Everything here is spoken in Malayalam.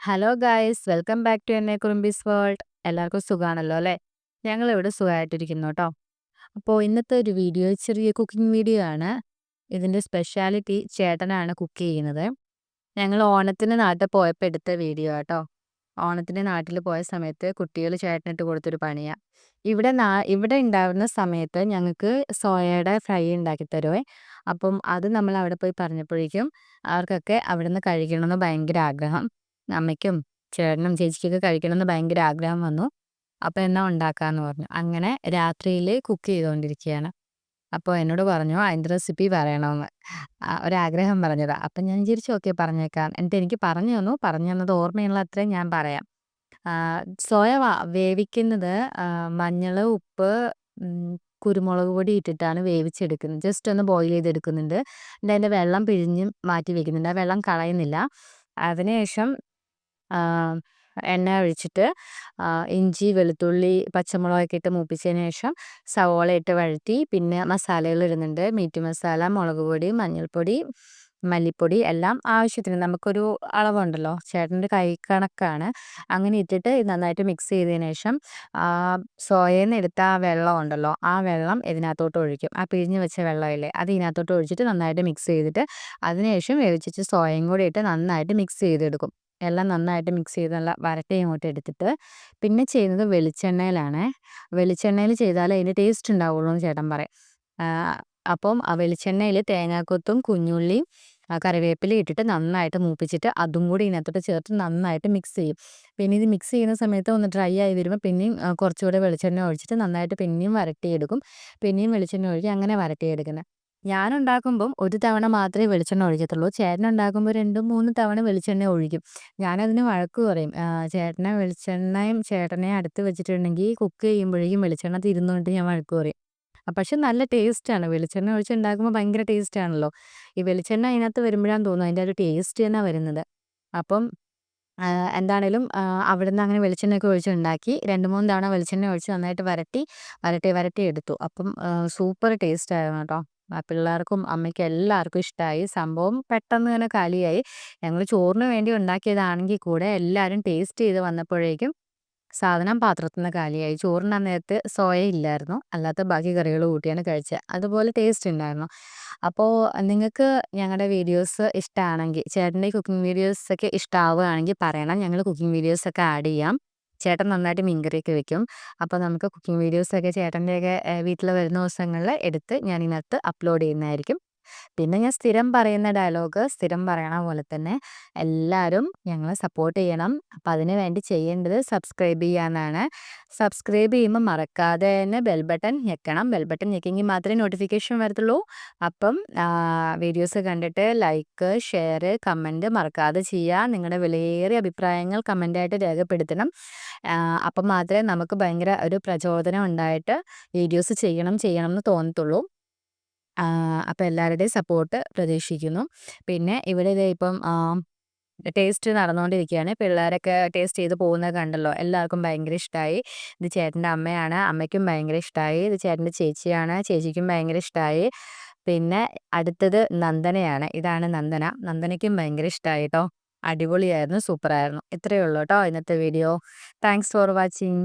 Hello guys welcome back to എന്നെ കുറുമ്പീസ് വേൾഡ് എല്ലാവർക്കും സുഖമാണല്ലോ അല്ലേ? ഞങ്ങളിവിടെ സുഖമായിട്ടിരിക്കുന്നു കേട്ടോ. അപ്പോൾ ഇന്നത്തെ ഒരു വീഡിയോ ചെറിയ കുക്കിംഗ് വീഡിയോ ആണ്. ഇതിന്റെ സ്പെഷ്യാലിറ്റി ചേട്ടനാണ് കുക്ക് ചെയ്യുന്നത്. ഞങ്ങൾ ഓണത്തിന് നാട്ടിൽ പോയപ്പോൾ എടുത്ത വീഡിയോ കേട്ടോ ഓണത്തിന് നാട്ടിൽ പോയ സമയത്ത് കുട്ടികൾ ചേട്ടനിട്ട് കൊടുത്തൊരു പണിയാണ് ഇവിടെ നാ ഇവിടെ ഉണ്ടാവുന്ന സമയത്ത് ഞങ്ങൾക്ക് സോയയുടെ ഫ്രൈ ഉണ്ടാക്കി തരുമേ അപ്പം അത് നമ്മൾ അവിടെ പോയി പറഞ്ഞപ്പോഴേക്കും അവർക്കൊക്കെ അവിടെ നിന്ന് കഴിക്കണമെന്ന് ഭയങ്കര ആഗ്രഹം. അമ്മയ്ക്കും ചേട്ടനും ചേച്ചിക്കൊക്കെ കഴിക്കണമെന്ന് ഭയങ്കര ആഗ്രഹം വന്നു. അപ്പോൾ എന്നാ ഉണ്ടാക്കാന്ന് പറഞ്ഞു. അങ്ങനെ രാത്രിയിൽ കുക്ക് ചെയ്തുകൊണ്ടിരിക്കുകയാണ്. അപ്പോൾ എന്നോട് പറഞ്ഞു അതിന്റെ റെസിപ്പി പറയണമെന്ന്. ഒരാഗ്രഹം പറഞ്ഞതാ. അപ്പം ഞാൻ വിചാരിച്ചു ഓക്കെ പറഞ്ഞേക്കാം. എന്നിട്ട് എനിക്ക് പറഞ്ഞു തന്നു. പറഞ്ഞു തന്നത് ഓർമ്മയുള്ള അത്രയും ഞാൻ പറയാം. സോയ വേവിക്കുന്നത് മഞ്ഞൾ ഉപ്പ് കുരുമുളക് പൊടി ഇട്ടിട്ടാണ് വേവിച്ചെടുക്കുന്നത്. ജസ്റ്റ് ഒന്ന് ബോയിൽ ചെയ്തെടുക്കുന്നുണ്ട്. അതിന്റെ വെള്ളം പിഴിഞ്ഞ് മാറ്റി വെക്കുന്നുണ്ട്. ആ വെള്ളം കളയുന്നില്ല. അതിനുശേഷം എണ്ണ ഒഴിച്ചിട്ട് ഇഞ്ചി വെളുത്തുള്ളി പച്ചമുളകൊക്കെ ഇട്ട് മൂപ്പിച്ചതിന് ശേഷം സവോള ഇട്ട് വഴറ്റി പിന്നെ മസാലകൾ ഇടുന്നുണ്ട്. മീറ്റ് മസാല മുളക് പൊടി മഞ്ഞൾപ്പൊടി മല്ലിപ്പൊടി എല്ലാം ആവശ്യത്തിന്. നമുക്കൊരു അളവുണ്ടല്ലോ. ചേട്ടന്റെ കൈ കണക്കാണ്. അങ്ങനെ ഇട്ടിട്ട് നന്നായിട്ട് മിക്സ് ചെയ്തതിന് ശേഷം സോയയിൽ നിന്ന് എടുത്ത ആ വെള്ളം ഉണ്ടല്ലോ ആ വെള്ളം ഇതിനകത്തോട്ട് ഒഴിക്കും. ആ പിഴിഞ്ഞ് വെച്ച വെള്ളമില്ലേ അത് ഇതിനകത്തോട്ട് ഒഴിച്ചിട്ട് നന്നായിട്ട് മിക്സ് ചെയ്തിട്ട് അതിനുശേഷം വേവിച്ചിട്ട് സോയയും കൂടി ഇട്ട് നന്നായിട്ട് മിക്സ് ചെയ്തെടുക്കും. എല്ലാം നന്നായിട്ട് മിക്സ് ചെയ്ത് നല്ല വരട്ടി ഇങ്ങോട്ട് എടുത്തിട്ട് പിന്നെ ചെയ്യുന്നത് വെളിച്ചെണ്ണയിലാണ്. വെളിച്ചെണ്ണയിൽ ചെയ്താലേ അതിന്റെ ടേസ്റ്റ് ഉണ്ടാവുള്ളൂ എന്ന് ചേട്ടൻ പറയും. അപ്പം ആ വെളിച്ചെണ്ണയിൽ തേങ്ങാക്കൊത്തും കുഞ്ഞുള്ളിയും കറിവേപ്പില ഇട്ടിട്ട് നന്നായിട്ട് മൂപ്പിച്ചിട്ട് അതും കൂടി ഇതിനകത്തോട്ട് ചേർത്ത് നന്നായിട്ട് മിക്സ് ചെയ്യും. പിന്നെ ഇത് മിക്സ് ചെയ്യുന്ന സമയത്ത് ഒന്ന് ഡ്രൈ ആയി വരുമ്പോൾ പിന്നെയും കുറച്ചുകൂടെ വെളിച്ചെണ്ണ ഒഴിച്ചിട്ട് നന്നായിട്ട് പിന്നെയും വരട്ടിയെടുക്കും. പിന്നെയും വെളിച്ചെണ്ണ ഒഴിച്ച് അങ്ങനെ വരട്ടിയെടുക്കുന്നത്. ഞാൻ ഉണ്ടാക്കുമ്പം ഒരു തവണ മാത്രമേ വെളിച്ചെണ്ണ ഒഴിക്കത്തുള്ളൂ. ചേട്ടൻ ഉണ്ടാക്കുമ്പോൾ രണ്ടും മൂന്നും തവണ വെളിച്ചെണ്ണ ഒഴിക്കും. ഞാനതിന് വഴക്ക് പറയും. ചേട്ടനെ വെളിച്ചെണ്ണയും ചേട്ടനെ അടുത്ത് വെച്ചിട്ടുണ്ടെങ്കിൽ കുക്ക് ചെയ്യുമ്പോഴേക്കും വെളിച്ചെണ്ണ തിരുന്നുകൊണ്ട് ഞാൻ വഴക്ക് പറയും. പക്ഷെ നല്ല ടേസ്റ്റാണ്. വെളിച്ചെണ്ണ ഒഴിച്ച് ഉണ്ടാക്കുമ്പോൾ ഭയങ്കര ടേസ്റ്റ് ആണല്ലോ ഈ വെളിച്ചെണ്ണ അതിനകത്ത് വരുമ്പോഴാന്ന് തോന്നുന്നു അതിന്റെ ഒരു ടേസ്റ്റ് തന്നെ വരുന്നത്. അപ്പം എന്താണേലും അവിടുന്ന് അങ്ങനെ വെളിച്ചെണ്ണയൊക്കെ ഒഴിച്ച് ഉണ്ടാക്കി രണ്ട് മൂന്ന് തവണ വെളിച്ചെണ്ണ ഒഴിച്ച് നന്നായിട്ട് വരട്ടി വരട്ടി വരട്ടി എടുത്തു. അപ്പം സൂപ്പർ ടേസ്റ്റ് ആയിരുന്നു കേട്ടോ. പിള്ളേർക്കും അമ്മയ്ക്കും എല്ലാവർക്കും ഇഷ്ടമായി സംഭവം പെട്ടെന്ന് തന്നെ കാലിയായി ഞങ്ങൾ ചോറിന് വേണ്ടി ഉണ്ടാക്കിയതാണെങ്കിൽ കൂടെ എല്ലാവരും ടേസ്റ്റ് ചെയ്ത് വന്നപ്പോഴേക്കും സാധനം പാത്രത്തിൽ നിന്ന് കാലിയായി ചോറിന് നേരത്ത് സോയ ഇല്ലായിരുന്നു. അല്ലാത്ത ബാക്കി കറികൾ കൂട്ടിയാണ് കഴിച്ചത് അതുപോലെ ടേസ്റ്റ് ഉണ്ടായിരുന്നു. അപ്പോൾ നിങ്ങൾക്ക് ഞങ്ങളുടെ വീഡിയോസ് ഇഷ്ടമാണെങ്കിൽ ചേട്ടന്റെ കുക്കിംഗ് വീഡിയോസൊക്കെ ഇഷ്ടമാവുകയാണെങ്കിൽ പറയണം. ഞങ്ങൾ കുക്കിംഗ് വീഡിയോസൊക്കെ ആഡ് ചെയ്യാം. ചേട്ടൻ നന്നായിട്ട് മീൻകറിയൊക്കെ വെക്കും. അപ്പോൾ നമുക്ക് കുക്കിംഗ് വീഡിയോസൊക്കെ ചേട്ടന്റെയൊക്കെ വീട്ടിൽ വരുന്ന ദിവസങ്ങളിൽ എടുത്ത് ഞാൻ ഇതിനകത്ത് അപ്ലോഡ് ചെയ്യുന്നതായിരിക്കും. പിന്നെ ഞാൻ സ്ഥിരം പറയുന്ന ഡയലോഗ് സ്ഥിരം പറയണ പോലെ തന്നെ എല്ലാവരും ഞങ്ങളെ സപ്പോർട്ട് ചെയ്യണം. അപ്പം അതിന് വേണ്ടി ചെയ്യേണ്ടത് സബ്സ്ക്രൈബ് ചെയ്യാനാണ് സബ്സ്ക്രൈബ് ചെയ്യുമ്പോൾ മറക്കാതെ തന്നെ ബെൽ ബട്ടൺ ഞെക്കണം. ബെൽ ബട്ടൺ ഞെക്കിയെങ്കിൽ മാത്രമേ നോട്ടിഫിക്കേഷൻ വരത്തുള്ളൂ. അപ്പം വീഡിയോസ് കണ്ടിട്ട് ലൈക്ക് ഷെയർ കമന്റ് മറക്കാതെ ചെയ്യുക നിങ്ങളുടെ വിലയേറിയ അഭിപ്രായങ്ങൾ കമന്റായിട്ട് രേഖപ്പെടുത്തണം. അപ്പം മാത്രമേ നമുക്ക് ഭയങ്കര ഒരു പ്രചോദനം ഉണ്ടായിട്ട് വീഡിയോസ് ചെയ്യണം ചെയ്യണം എന്ന് തോന്നത്തുള്ളൂ. അപ്പോൾ എല്ലാവരുടെയും സപ്പോർട്ട് പ്രതീക്ഷിക്കുന്നു. പിന്നെ ഇവിടെ ഇത് ഇപ്പം ടേസ്റ്റ് നടന്നുകൊണ്ടിരിക്കുകയാണ് പിള്ളേരൊക്കെ ടേസ്റ്റ് ചെയ്ത് പോകുന്നത് കണ്ടല്ലോ. എല്ലാവർക്കും ഭയങ്കര ഇഷ്ടമായി ഇത് ചേട്ടന്റെ അമ്മയാണ്. അമ്മയ്ക്കും ഭയങ്കര ഇഷ്ടമായി ഇത് ചേട്ടന്റെ ചേച്ചിയാണ്. ചേച്ചിക്കും ഭയങ്കര ഇഷ്ടമായി പിന്നെ അടുത്തത് നന്ദനയാണ്. ഇതാണ് നന്ദന. നന്ദനയ്ക്കും ഭയങ്കര ഇഷ്ടമായി കേട്ടോ. അടിപൊളിയായിരുന്നു. സൂപ്പറായിരുന്നു. ഇത്രയേ ഉള്ളൂ കേട്ടോ ഇന്നത്തെ വീഡിയോ. Thanks for watching